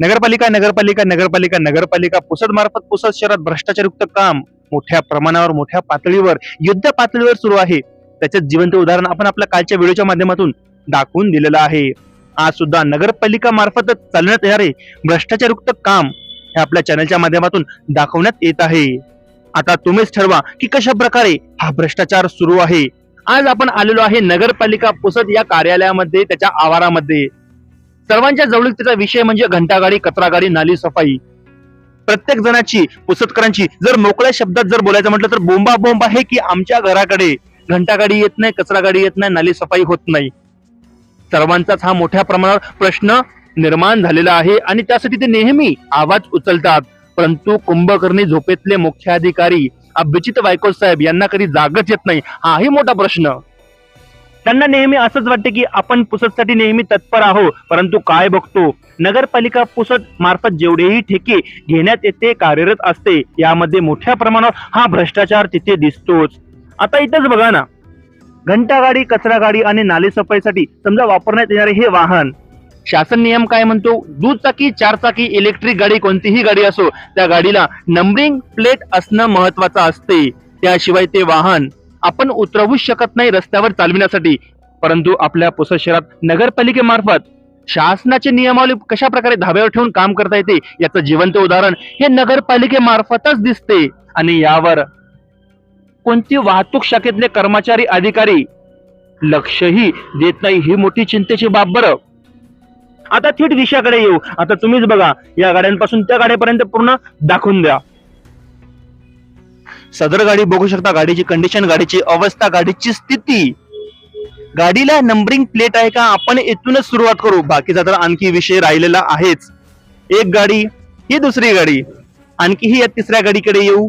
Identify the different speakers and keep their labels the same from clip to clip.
Speaker 1: नगरपालिका नगरपालिका नगरपालिका नगरपालिका पुसद मार्फत पुसद शहरात भ्रष्टाचारयुक्त काम मोठ्या प्रमाणावर मोठ्या पातळीवर युद्ध पातळीवर सुरू आहे. त्याचं जिवंत उदाहरण आपण आपल्या कालच्या व्हिडिओच्या माध्यमातून दाखवून दिलेलं आहे. आज सुद्धा नगरपालिका मार्फतच चालण्यात येणारे भ्रष्टाचारयुक्त काम हे आपल्या चॅनलच्या माध्यमातून दाखवण्यात येत आहे. आता तुम्हीच ठरवा की कशा प्रकारे हा भ्रष्टाचार सुरू आहे. आज आपण आलेलो आहे नगरपालिका पुसद या कार्यालयामध्ये त्याच्या आवारामध्ये. सर्वांच्या जवळीकतेचा विषय म्हणजे घंटागाडी कचरागाडी नाली सफाई. प्रत्येक जणाची पुसतकरांची जर मोकळ्या शब्दात जर बोलायचं म्हटलं तर बोंबा बोंब आहे की आमच्या घराकडे. घंटागाडी येत नाही कचरागाडी येत नाही नाली सफाई होत नाही. सर्वांचाच हा मोठ्या प्रमाणावर प्रश्न निर्माण झालेला आहे आणि त्यासाठी ते नेहमी आवाज उचलतात. परंतु कुंभकर्णी झोपेतले मुख्याधिकारी अभिजित वायको साहेब यांना कधी जागच येत नाही. हाही मोठा प्रश्न. त्यांना नेहमी असंच वाटते की आपण पुसदसाठी नेहमी तत्पर आहो परंतु काय बघतो? नगरपालिका पुसद मार्फत जेवढेही ठेके घेण्यात येते कार्यरत असते यामध्ये मोठ्या प्रमाणावर हा भ्रष्टाचार तिथे दिसतोच. आता इथंच बघा ना. घंटागाडी कचरा गाडी आणि नाले सफाईसाठी समजा वापरण्यात येणारे हे वाहन. शासन नियम काय म्हणतो? दुचाकी चारचाकी इलेक्ट्रिक गाडी कोणतीही गाडी असो त्या गाडीला नंबरिंग प्लेट असणं महत्वाचं असते. त्याशिवाय ते वाहन आपण उतरवूच शकत नाही रस्त्यावर चालविण्यासाठी. परंतु आपल्या पुसद शहरात नगरपालिकेमार्फत शासनाचे नियमावली कशा प्रकारे धाब्यावर ठेवून काम करता येते याचं जिवंत उदाहरण हे नगरपालिकेमार्फतच दिसते. आणि यावर कोणती वाहतूक शाखेतले कर्मचारी अधिकारी लक्षही देत नाही ही मोठी चिंतेची बाब बरं. आता थेट विषयाकडे येऊ. आता तुम्हीच बघा या गाड्यांपासून त्या गाड्यापर्यंत पूर्ण दाखवून द्या. सदर गाडी बघू शकता गाडीची कंडिशन गाडीची अवस्था गाडीची स्थिती. गाडीला नंबरिंग प्लेट आहे का? आपण इथूनच सुरुवात करू. बाकीचा तर आणखी विषय राहिलेला आहेच. एक गाडी ही दुसरी गाडी. आणखी ही या तिसऱ्या गाडीकडे येऊ.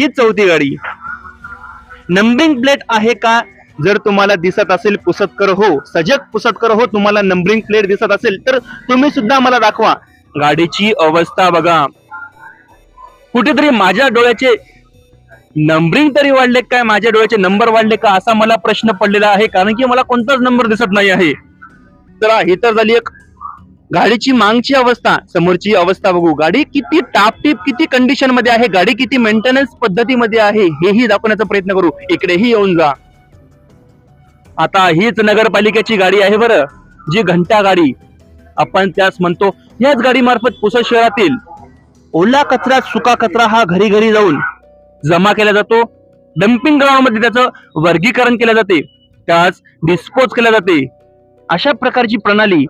Speaker 1: ही चौथी गाडी. नंबरिंग प्लेट आहे का? जर तुम्हाला दिसत असेल पुसतकर हो सजग पुसतकर हो तुम्हाला नंबरिंग प्लेट दिसत असेल तर तुम्ही सुद्धा मला दाखवा. गाडीची अवस्था बघा. कुठेतरी माझ्या डोळ्याचे नंबरिंग तरी वाढले काय? माझ्या डोळ्याचे नंबर वाढले का? असा मला प्रश्न पडलेला आहे. कारण की मला कोणताच नंबर दिसत नाही आहे. तर हे तर झाली एक गाडीची मागची अवस्था समोरची अवस्था बघू. गाडी किती टापटीप किती कंडिशनमध्ये आहे? गाडी किती मेंटेनन्स पद्धतीमध्ये आहे? हेही दाखवण्याचा प्रयत्न करू. इकडेही येऊन जा. आता हीच नगरपालिकेची गाडी आहे बरं. जी घंटा गाडी. आपण त्यास म्हणतो याच गाडीमार्फत पुसद शहरातील ओला कचरा सुका कचरा हा घरी घरी जाऊन जमा केला जातो. डम्पिंग ग्राउंडमध्ये त्याचं वर्गीकरण केलं जाते. त्यास डिस्पोज केले जाते. अशा प्रकारची प्रणाली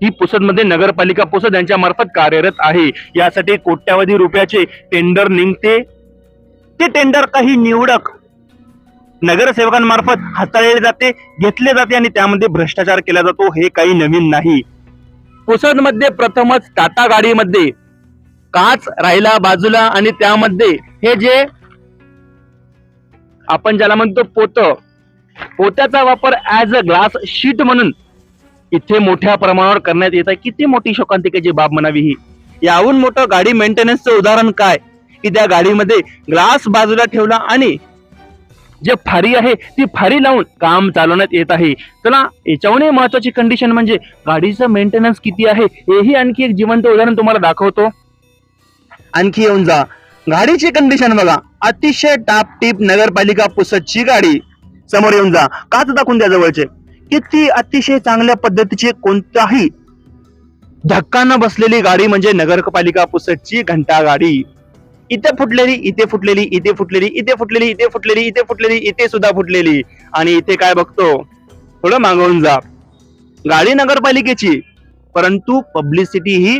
Speaker 1: ही पुसदमध्ये नगरपालिका पुसद यांच्या मार्फत कार्यरत आहे. यासाठी कोट्यावधी रुपयाचे टेंडर निघते. ते टेंडर काही निवडक नगरसेवकांमार्फत हाताळले जाते घेतले जाते आणि त्यामध्ये भ्रष्टाचार केला जातो. हे काही नवीन नाही. पुसदमध्ये प्रथमच टाटा गाडीमध्ये काच राहिला बाजूला आणि त्यामध्ये हे जे आपण ज्याला म्हणतो पोत पोत्याचा वापर ऍज अ ग्लास शीट म्हणून इथे मोठ्या प्रमाणावर करण्यात येत आहे. किती मोठी शोकांतिकेची बाब म्हणावी ही. याहून मोठं गाडी मेंटेनन्सचं उदाहरण काय? की त्या गाडीमध्ये ग्लास बाजूला ठेवला आणि जे फारी आहे ती फारी लावून काम चालवण्यात येत आहे. चला याच्याहूनही महत्वाची कंडिशन म्हणजे गाडीचं मेंटेनन्स किती आहे हेही आणखी एक जिवंत उदाहरण तुम्हाला दाखवतो. आणखी येऊन जा. गाडीची कंडिशन बघा. अतिशय टापटीप नगरपालिका पुसदची गाडी. समोर येऊन जा. काच दाखवून द्या जवळचे. किती अतिशय चांगल्या पद्धतीची कोणताही धक्का न बसलेली गाडी म्हणजे नगरपालिका पुसदची घंटा गाडी. इथे फुटलेली इथे फुटलेली इथे फुटलेली इथे फुटलेली इथे फुटलेली इथे फुटलेली इथे सुद्धा फुटलेली. आणि इथे काय बघतो? थोडं मागवून जा. गाडी नगरपालिकेची परंतु पब्लिसिटी ही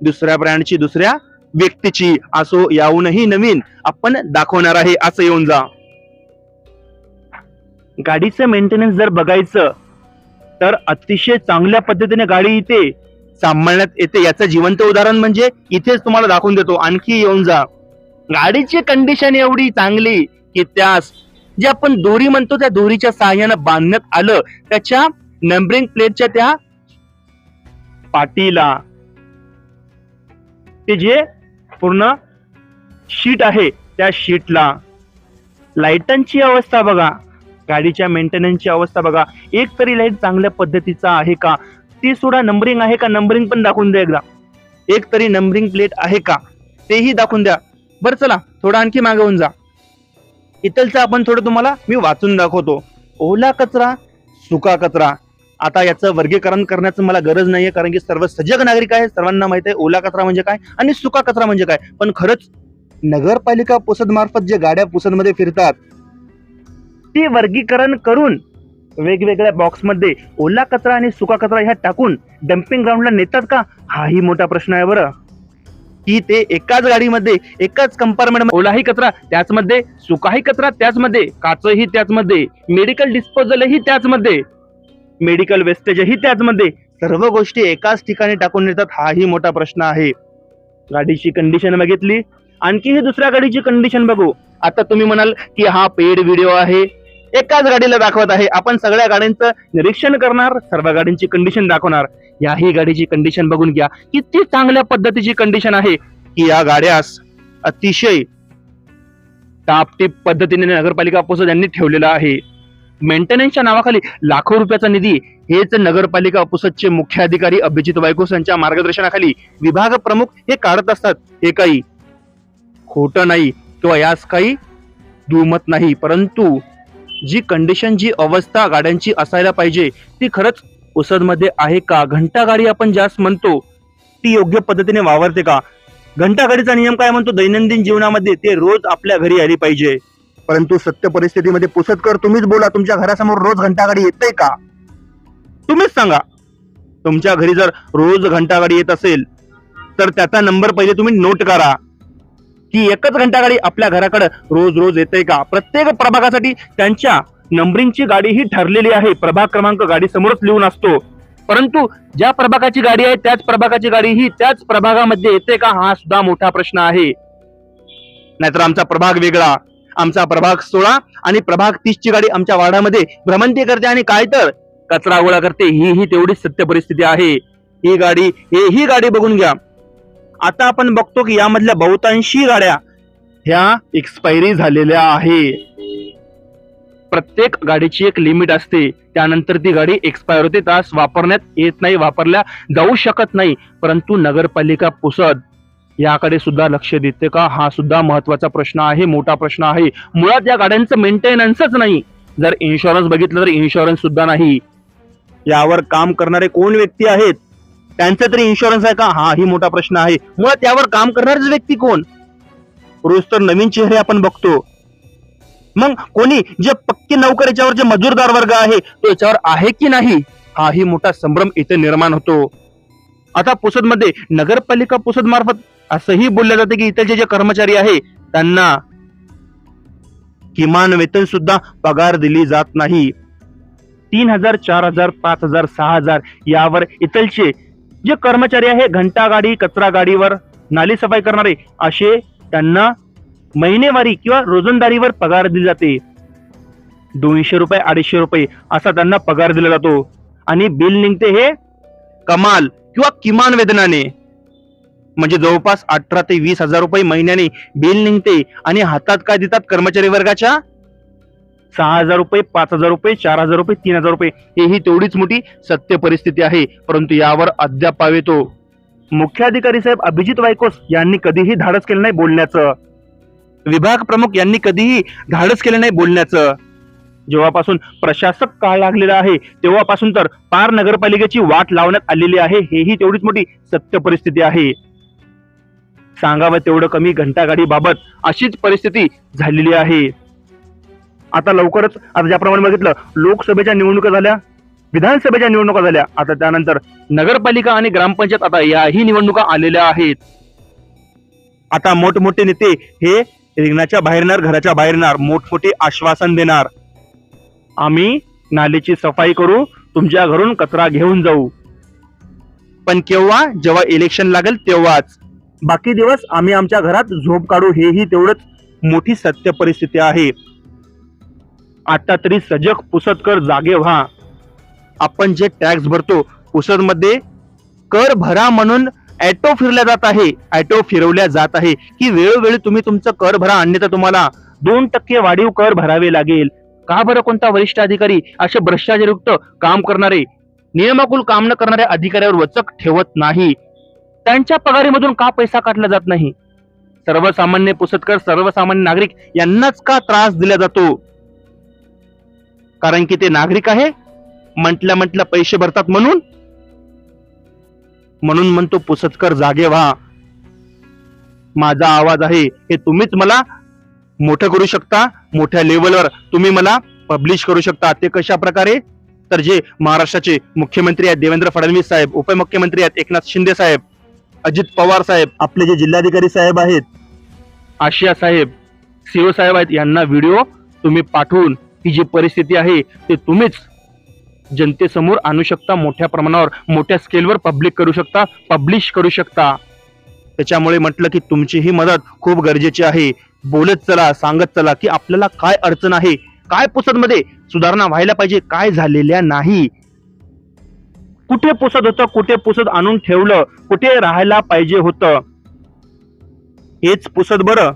Speaker 1: दुसऱ्या ब्रँडची दुसऱ्या व्यक्तीची असो याहूनही नवीन आपण दाखवणार आहे. असं येऊन जा. गाडीचं मेंटेनन्स जर बघायचं तर अतिशय चांगल्या पद्धतीने गाडी इथे सांभाळण्यात येते. याचं जिवंत उदाहरण म्हणजे इथेच तुम्हाला दाखवून देतो. आणखी येऊन जा. गाडीची कंडिशन एवढी चांगली की त्यास जे आपण दोरी म्हणतो त्या दोरीच्या सहाय्यानं बांधण्यात आलं त्याच्या नंबरिंग प्लेटच्या त्या पाटीला. ते जे पूर्ण शीट आहे त्या शीटला. लाईटांची अवस्था बघा. गाडीच्या मेंटेनन्सची अवस्था बघा. एक तरी लाइट चांगल्या पद्धतीचा आहे का? ती सोडा नंबरिंग आहे का? नंबरिंग पण दाखवून द्या एकदा. एक तरी नंबरिंग प्लेट आहे का? तेही दाखवून द्या. बरं चला. थोडं आणखी मागे होऊन जा. इथलचं आपण थोडं तुम्हाला मी वाचून दाखवतो. ओला कचरा सुका कचरा. आता याचं वर्गीकरण करण्याचं मला गरज नाहीये कारण की सर्व सजग नागरिक आहे सर्वांना माहिती आहे ओला कचरा म्हणजे काय आणि सुका कचरा म्हणजे काय. पण खरंच नगरपालिका पुसद मार्फत जे गाड्या पुसदमध्ये फिरतात ते वर्गीकरण करून वेगवेगळ्या बॉक्समध्ये ओला कचरा आणि सुका कचरा ह्या टाकून डम्पिंग ग्राउंडला नेतात का? हाही मोठा प्रश्न आहे बरं. की ते एकाच गाडीमध्ये एकाच कंपार्टमेंट ओलाही कचरा त्याचमध्ये सुकाही कचरा त्याचमध्ये काचही त्याचमध्ये मेडिकल डिस्पोजलही त्याचमध्ये. मेडिकल वेस्टेजही त्याचमध्ये. सर्व गोष्टी एकाच ठिकाणी टाकून नेतात हाही मोठा प्रश्न आहे. गाडीची कंडिशन बघितली. आणखीही दुसऱ्या गाडीची कंडिशन बघू. आता तुम्ही म्हणाल की हा पेड व्हिडिओ आहे. एकाच गाडीला दाखवत आहे. आपण सगळ्या गाड्यांचं निरीक्षण करणार सर्व गाडींची कंडिशन दाखवणार. याही गाडीची कंडिशन बघून घ्या. किती चांगल्या पद्धतीची कंडिशन आहे. की या गाड्यास अतिशय टापटीप पद्धतीने नगरपालिका पोसत यांनी ठेवलेला आहे. मेंटेनन्सच्या नावाखाली लाखो रुपयाचा निधी हेच नगरपालिका पुसदचे मुख्य अधिकारी अभिजित वायकोस यांच्या मार्गदर्शनाखाली विभाग प्रमुख हे काढत असतात. हे काही खोटं नाही किंवा यास काही दुमत नाही परंतु जी कंडिशन जी अवस्था गाड्यांची असायला पाहिजे ती खरंच उसदमध्ये आहे का? घंटा गाडी आपण जास्त म्हणतो ती योग्य पद्धतीने वावरते का? घंटा गाडीचा नियम काय म्हणतो? दैनंदिन जीवनामध्ये ते रोज आपल्या घरी आली पाहिजे. परंतु सत्य परिस्थितीमध्ये पुसतकर तुम्हीच बोला तुमच्या घरासमोर रोज घंटा गाडी येते का? तुम्हीच सांगा. तुमच्या घरी जर रोज घंटा गाडी येत असेल तर त्याचा नंबर पहिले तुम्ही नोट करा. की एकच घंटा गाडी आपल्या घराकडे रोज रोज येते का? प्रत्येक प्रभागासाठी त्यांच्या नंबरिंगची गाडी ही ठरलेली आहे. प्रभाग क्रमांक गाडी समोरच लिहून असतो. परंतु ज्या प्रभागाची गाडी आहे त्याच प्रभागाची गाडी ही त्याच प्रभागामध्ये येते का? हा सुद्धा मोठा प्रश्न आहे. नाहीतर आमचा प्रभाग वेगळा. आमचा प्रभाग सोळा आणि प्रभाग तीस ची गाडी आमच्या वार्डामध्ये भ्रमंती करते आणि काय तर कचरा गोळा करते. ही ही तेवढीच सत्य परिस्थिती आहे. ही गाडी हे ही गाडी बघून घ्या. आता आपण बघतो की यामधल्या बहुतांशी गाड्या ह्या एक्सपायरी झालेल्या आहे. प्रत्येक गाडीची एक लिमिट असते. त्यानंतर ती गाडी एक्सपायर होते. तास वापरण्यात येत नाही वापरल्या जाऊ शकत नाही. परंतु नगरपालिका पुसद याकडे सुद्धा लक्ष देते का? हा सुद्धा महत्त्वाचा प्रश्न आहे मोठा प्रश्न आहे. मुळात या गाड्यांचं मेंटेनन्सच नाही. जर इन्शुरन्स बघितलं तर इन्शुरन्स सुद्धा नाही. यावर काम करणारे कोण व्यक्ती आहेत? त्यांचा तरी इन्शुरन्स आहे का? हा ही मोठा प्रश्न आहे. मुळात यावर काम करणारेच व्यक्ती कोण? रोज तर नवीन चेहरे आपण बघतो. मग कोणी जे पक्के नौकर याच्यावर जे मजूरदार वर्ग आहे तो याच्यावर आहे की नाही? हाही मोठा संभ्रम इथे निर्माण होतो. आता पुसदमध्ये नगरपालिका पुसद मार्फत असंही बोललं जाते की इथलचे जे जे कर्मचारी आहे त्यांना किमान वेतन सुद्धा पगार दिली जात नाही. तीन हजार चार हजार पाच हजार सहा हजार यावर इथलचे जे कर्मचारी आहे घंटा गाडी कचरा गाडीवर नाली सफाई करणारे असे त्यांना महिनेवारी किंवा रोजंदारीवर पगार दिली जाते. दोनशे रुपये अडीचशे रुपये असा त्यांना पगार दिला जातो. आणि बिल निघते हे कमाल किंवा किमान वेतनाने. म्हणजे जवळपास अठरा ते वीस हजार रुपये महिन्याने बिल निघते आणि हातात काय देतात कर्मचारी वर्गाच्या? सहा हजार रुपये पाच हजार रुपये चार हजार रुपये तीन हजार रुपये. ही तेवढीच मोठी सत्य परिस्थिती आहे परंतु यावर अद्याप पावेतो मुख्याधिकारी साहेब अभिजित वायकोस यांनी कधीही धाडस केलं नाही बोलण्याचं. विभाग प्रमुख यांनी कधीही धाडस केलं नाही बोलण्याचं. जेव्हापासून प्रशासक काळ लागलेला आहे तेव्हापासून तर पार नगरपालिकेची वाट लावण्यात आलेली आहे हेही तेवढीच मोठी सत्य परिस्थिती आहे. सांगावं तेवढं कमी घंटागाडी बाबत अशीच परिस्थिती झालेली आहे. आता लवकरच आता ज्याप्रमाणे बघितलं लोकसभेच्या निवडणुका झाल्या विधानसभेच्या निवडणुका झाल्या आता त्यानंतर नगरपालिका आणि ग्रामपंचायत आता याही निवडणुका आलेल्या आहेत. आता मोठमोठे नेते हे रिंगणाच्या बाहेर येणार घराच्या बाहेर येणार मोठमोठे आश्वासन देणार. आम्ही नालीची सफाई करू तुमच्या घरून कचरा घेऊन जाऊ. पण केव्हा जेव्हा इलेक्शन लागेल तेव्हाच. बाकी दिवस आम्ही आमच्या घरात झोप काढू हेही तेवढंच मोठी सत्य परिस्थिती आहे. आता तरी सजग पुसदकर जागे व्हा. आपण जे टॅक्स भरतो पुसदमध्ये कर भरा म्हणून ऍटो फिरल्या जात आहे. ऍटो फिरवल्या जात आहे. की वेळोवेळी तुम्ही तुमचं कर भरा अन्यथा तुम्हाला दोन टक्के वाढीव कर भरावे लागेल. का बरं कोणता वरिष्ठ अधिकारी असे भ्रष्टाचारयुक्त काम करणारे नियमाकुल काम न करणाऱ्या अधिकाऱ्यावर वचक ठेवत नाही? त्यांच्या पगारीमधून का पैसा काढला जात नाही? सर्वसामान्य पुसतकर सर्वसामान्य नागरिक यांनाच का त्रास दिला जातो? कारण की ते नागरिक आहे म्हटल्या म्हटल्या पैसे भरतात म्हणून. म्हणून म्हणतो पुसतकर जागे व्हा. माझा आवाज आहे हे तुम्हीच मला मोठं करू शकता. मोठ्या लेवलवर तुम्ही मला पब्लिश करू शकता. ते कशा प्रकारे? तर जे महाराष्ट्राचे मुख्यमंत्री आहेत देवेंद्र फडणवीस साहेब उपमुख्यमंत्री आहेत एकनाथ शिंदे साहेब अजित पवार साहेब आपले जे जिल्हाधिकारी साहेब आहेत आशिया साहेब सीओ साहेब आहेत यांना व्हिडिओ तुम्ही पाठवून ही जी परिस्थिती आहे ते तुम्हीच जनतेसमोर आणू शकता मोठ्या प्रमाणावर मोठ्या स्केलवर पब्लिक करू शकता पब्लिश करू शकता. त्याच्यामुळे म्हटलं की तुमची ही मदत खूप गरजेची आहे. बोलत चला सांगत चला की आपल्याला काय अडचण आहे काय पुसदमध्ये सुधारणा व्हायला पाहिजे काय झालेल्या नाही. कुठे पुसत होतं कुठे पुसत आणून ठेवलं कुठे राहायला पाहिजे होतं? हेच पुसत बरं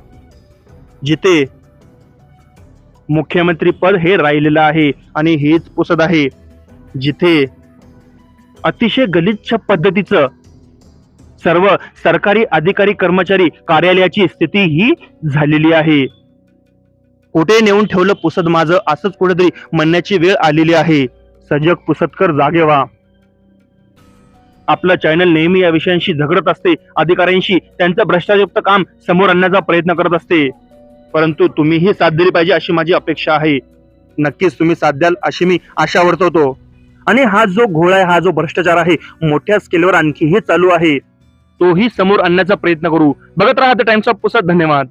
Speaker 1: जिथे मुख्यमंत्री पद हे राहिलेलं आहे आणि हेच पुसत आहे. जिथे अतिशय गलिच्छ पद्धतीचं सर्व सरकारी अधिकारी कर्मचारी कार्यालयाची स्थिती ही झालेली आहे. कुठे नेऊन ठेवलं पुसद माझं असंच कुठेतरी म्हणण्याची वेळ आलेली आहे. सजग पुसदकर जागे व्हा आपलं चॅनल नेहमी या विषयांशी झगडत असते. अधिकाऱ्यांशी त्यांचं भ्रष्टाचारयुक्त काम समोर आणण्याचा प्रयत्न करत असते. परंतु तुम्हीही साथ दिली पाहिजे अशी माझी अपेक्षा आहे. नक्कीच तुम्ही साथ द्याल अशी मी आशा वर्तवतो. आणि हा जो घोळा आहे हा जो भ्रष्टाचार आहे मोठ्या स्केलवर आणखीही चालू आहे. तोही समोर आणण्याचा प्रयत्न करू. बघत राहा द टाइम्स ऑफ पुसत धन्यवाद.